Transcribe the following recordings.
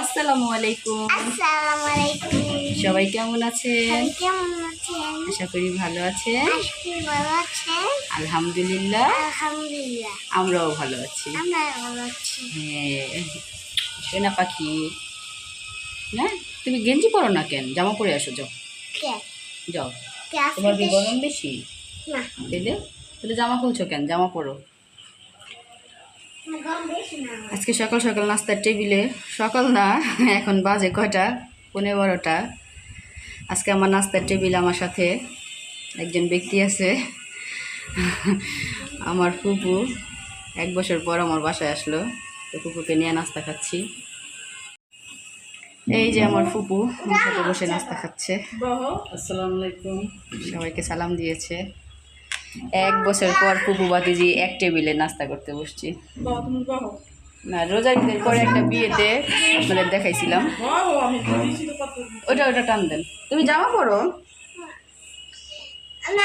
আসসালামু আলাইকুম। আসসালামু আলাইকুম সবাই কেমন আছেন? কেমন আছেন? আশা করি ভালো আছেন। ভালো আছেন। আলহামদুলিল্লাহ। আলহামদুলিল্লাহ। আমরাও ভালো আছি। আমরা ভালো আছি। হ্যাঁ সোনা পাখি। না তুমি গেঞ্জি পরো না কেন? জামা পরে আসো যাও। যাও। তোমার কি গরম বেশি? না। তাইলে? তাহলে জামা খুলছো কেন? জামা পরো। আজকে সকাল সকাল নাস্তার টেবিলে সকাল না এখন বাজে কয়টা? পনেরো বারোটা। আজকে আমার নাস্তার টেবিল আমার সাথে একজন ব্যক্তি আছে আমার ফুপু। এক বছর পর আমার বাসায় আসলো তো ফুপুকে নিয়ে নাস্তা খাচ্ছি। এই যে আমার ফুপু আমার সাথে বসে নাস্তা খাচ্ছে। আসসালামু আলাইকুম। সবাইকে সালাম দিয়েছে। এক বছর পর ফুপু বাতিজি এক টেবিলে নাস্তা করতে বসছি। না রোজার ঈদের পরে একটা বিয়েতে আপনাদের দেখাইছিলাম। ওটা ওটা টান দেন। তুমি জামা পরো?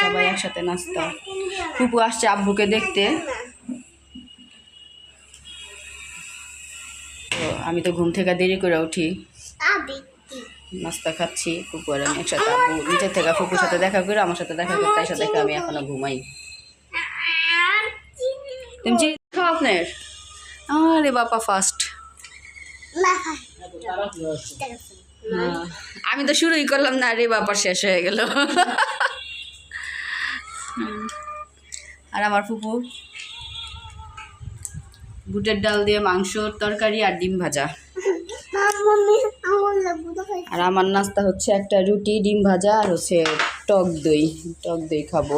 সবাই একসাথে নাস্তা। ফুপু আসছে আব্বুকে দেখতে। তো আমি তো ঘুম থেকে দেরি করে উঠি। আবি। নাস্তা খাচ্ছি ফুপু আর আমি একসাথে নিচের থেকে ফুপুর সাথে দেখা করে আমার সাথে দেখা করতে এসে দেখে আমি এখনও ঘুমাই। তুমি খাও আপনার? আরে বাপা ফার্স্ট। আমি তো শুরুই করলাম না রে বাবা, শেষ হয়ে গেল। আর আমার ফুপু বুটের ডাল দিয়ে মাংসর তরকারি আর ডিম ভাজা। আর আমার নাস্তা হচ্ছে একটা রুটি, ডিম ভাজা আর হচ্ছে টক দই। টক দই খাব।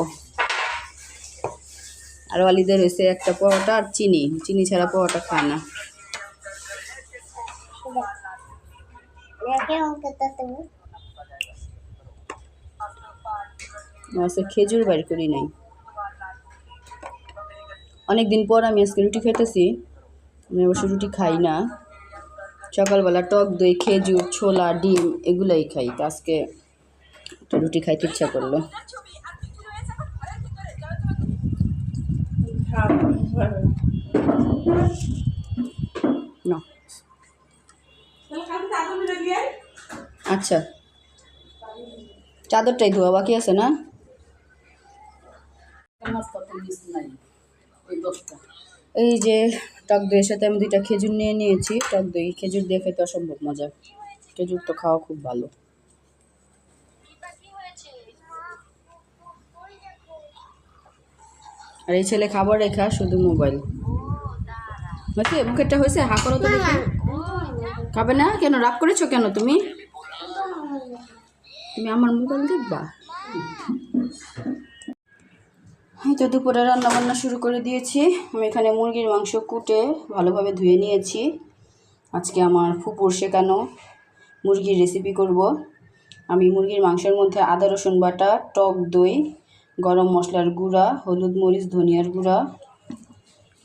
আর ওয়ালিদের হয়েছে একটা পরোটা আর চিনি। চিনি ছাড়া পরোটা খায় না। খেজুর বাইর করি নাই। অনেকদিন পর আমি আজকে রুটি খেতেছি আমি অবশ্য রুটি খাই না। সকালবেলা টক দই, খেজুর, ছোলা, ডিম এগুলাই খাই। তো আজকে রুটি খাইতে ইচ্ছা করল। আচ্ছা। চাদরটাই ধোয়া বাকি আছে না? এই যে টক দইয়ের সাথে আমি দুইটা খেজুর নিয়ে নিয়েছি। টক দই, খেজুর দিয়ে খেতে অসম্ভব মজা। খেজুর তো খাওয়া খুব ভালো। আর এই ছেলে খাবার রেখা শুধু মোবাইল। মুখেরটা হয়েছে? হা করো তো খাবে না? কেন? রাগ করেছ কেন তুমি? তুমি আমার মোবাইল দেখবা? এই তো দুপুরে রান্না বান্না শুরু করে দিয়েছি। আমি এখানে মুরগির মাংস কুটে ভালোভাবে ধুয়ে নিয়েছি। আজকে আমার ফুপুর শেখানো মুরগির রেসিপি করব। আমি মুরগির মাংসের মধ্যে আদা, রসুন বাটা, টক দই, গরম মশলার গুঁড়া, হলুদ মরিচ, ধনিয়ার গুঁড়া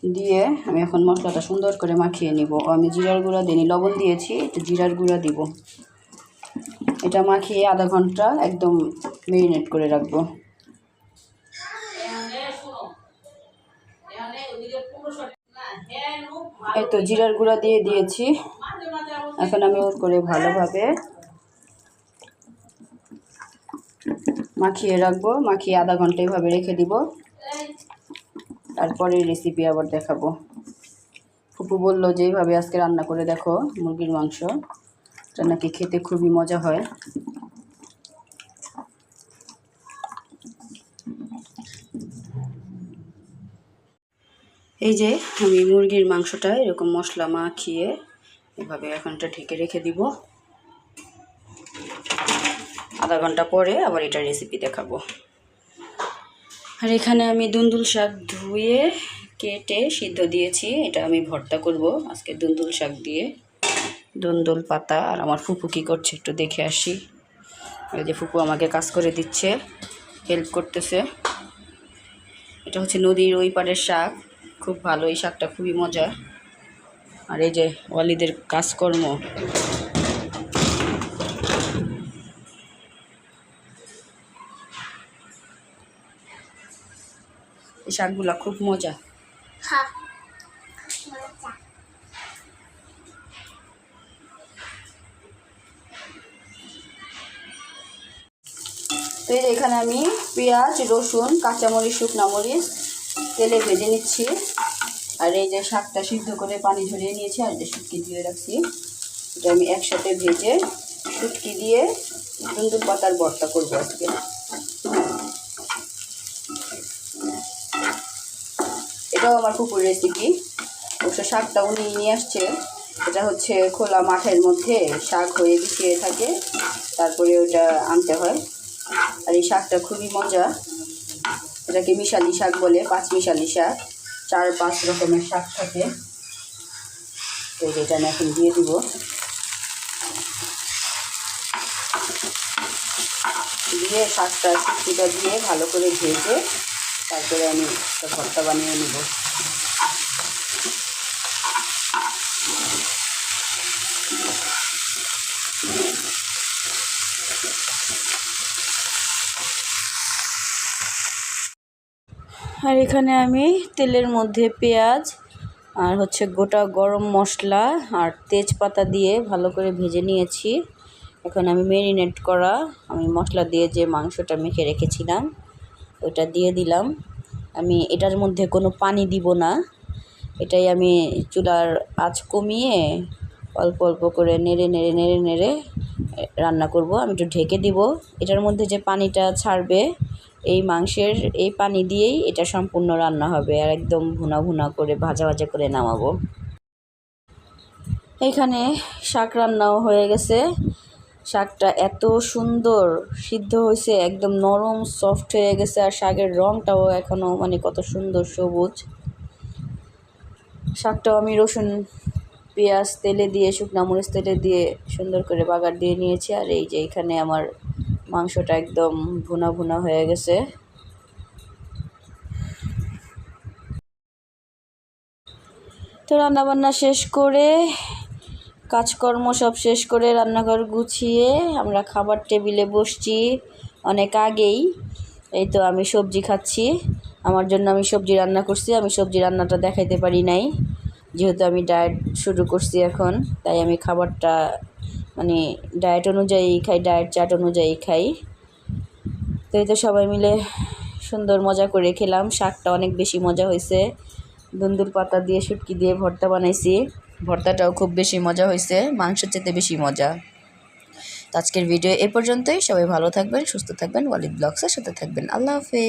দিয়ে আমি এখন মশলাটা সুন্দর করে মাখিয়ে নিব। আমি জিরার গুঁড়া দিইনি, লবণ দিয়েছি, একটু জিরার গুঁড়া দিব। এটা মাখিয়ে আধা ঘণ্টা একদম মেরিনেট করে রাখব। এই তো জিরার গুঁড়া দিয়ে দিয়েছি। এখন আমি ওর করে ভালোভাবে মাখিয়ে রাখব। মাখিয়ে আধা ঘণ্টা এইভাবে রেখে দিব। তারপরে রেসিপি আবার দেখাবো। ফুপু বলল যে, এইভাবে আজকে রান্না করে দেখো মুরগির মাংস। এটা নাকি খেতে খুবই মজা হয়। এই যে আমি মুরগির মাংসটা এরকম মশলা মাখিয়ে এভাবে এখনটা ঢেকে রেখে দিব। আধা ঘণ্টা পরে আবার এটা রেসিপি দেখাবো। আর এখানে আমি দুন্দুল শাক ধুয়ে কেটে সিদ্ধ দিয়েছি, এটা আমি ভর্তা করব আজকে দুন্দুল শাক দিয়ে। দুন্দুল পাতা আর আমার ফুপু কী করছে একটু দেখে আসি। এই যে ফুপু আমাকে কাজ করে দিচ্ছে হেল্প করতেছে। এটা হচ্ছে নদীর ওই পারের শাক। খুব ভালো এই শাকটা খুবই মজা। আর এই যে ওয়ালিদের কাজকর্ম। এই শাকগুলা খুব মজা। হ্যাঁ। তো এখানে আমি পেঁয়াজ রসুন কাঁচামরিচ শুকনা মরিচ তেলে ভেজে নিচ্ছি। আর এই যে শাকটা সিদ্ধ করে পানি ঝরিয়ে নিয়েছি, আর যে শুটকি দিয়ে রাখছি। এটা আমি একসাথে ভেজে শুটকি দিয়ে দুন্দুল পাতার ভর্তা করব আজকে। এটাও আমার কুকুর রেসিপি অবশ্য শাকটা উনি নিয়ে আসছে। এটা হচ্ছে খোলা মাঠের মধ্যে শাক হয়ে বিছিয়ে থাকে, তারপরে ওটা আনতে হয়। আর এই শাকটা খুবই মজা। এটাকে মিশালি শাক বলে, পাঁচ মিশালি শাক। চার, পাঁচ রকমের শাক থাকে। তো এটা আমি এখন দিয়ে দিব। দিয়ে শাকটা শুক্তিটা দিয়ে ভালো করে ভেজে তারপরে আমি একটা ভর্তা বানিয়ে নেব। আর এখানে আমি তেলের মধ্যে পেঁয়াজ আর হচ্ছে গোটা গরম মশলা আর তেজপাতা দিয়ে ভালো করে ভেজে নিয়েছি। এখন আমি ম্যারিনেট করা, আমি মশলা দিয়ে যে মাংসটা মেখে রেখেছিলাম, ওটা দিয়ে দিলাম। আমি এটার মধ্যে কোনো পানি দিব না। এটাই আমি চুলার আঁচ কমিয়ে অল্প অল্প করে নেড়ে নেড়ে নেড়ে নেড়ে রান্না করব। আমি একটু ঢেকে দিব। এটার মধ্যে যে পানিটা ছাড়বে এই মাংসের এই পানি দিয়েই এটা সম্পূর্ণ রান্না হবে আর একদম ভুনা ভুনা করে, ভাজা ভাজা করে নামাবো। এখানে শাক রান্নাও হয়ে গেছে। শাকটা এত সুন্দর, সিদ্ধ হয়েছে, একদম নরম সফট হয়ে গেছে, আর শাকের রঙটাও এখনও মানে কত সুন্দর সবুজ। শাকটাও আমি রসুন, পেঁয়াজ, তেলে দিয়ে, শুকনা মরিচ তেলে দিয়ে সুন্দর করে বাগার দিয়ে নিয়েছি। আর এই যে এখানে আমার মাংসটা একদম ভুনা ভুনা হয়ে গেছে। তো রান্নাবান্না শেষ করে, কাজকর্ম সব শেষ করে রান্নাঘর গুছিয়ে আমরা খাবার টেবিলে বসছি অনেক আগেই। এই তো আমি সবজি খাচ্ছি। আমার জন্য আমি সবজি রান্না করছি, আমি সবজি রান্নাটা দেখাইতে পারি নাই। যেহেতু আমি ডায়েট শুরু করছি এখন, তাই আমি খাবারটা মানে ডায়েট অনুযায়ী খাই ডায়েট চার্ট অনুযায়ী খাই। তো এই তো সবাই মিলে সুন্দর মজা করে খেলাম। শাকটা অনেক বেশি মজা হয়েছে। দুন্দুর পাতা দিয়ে, শুটকি দিয়ে ভর্তা বানাইছি। ভর্তাটাও খুব বেশি মজা হয়েছে, মাংসের চেতে বেশি মজা। আজকের ভিডিও এ পর্যন্তই। সবাই ভালো থাকবেন, সুস্থ থাকবেন। ওয়ালিদ ব্লগসের সাথে থাকবেন। আল্লাহ হাফেজ।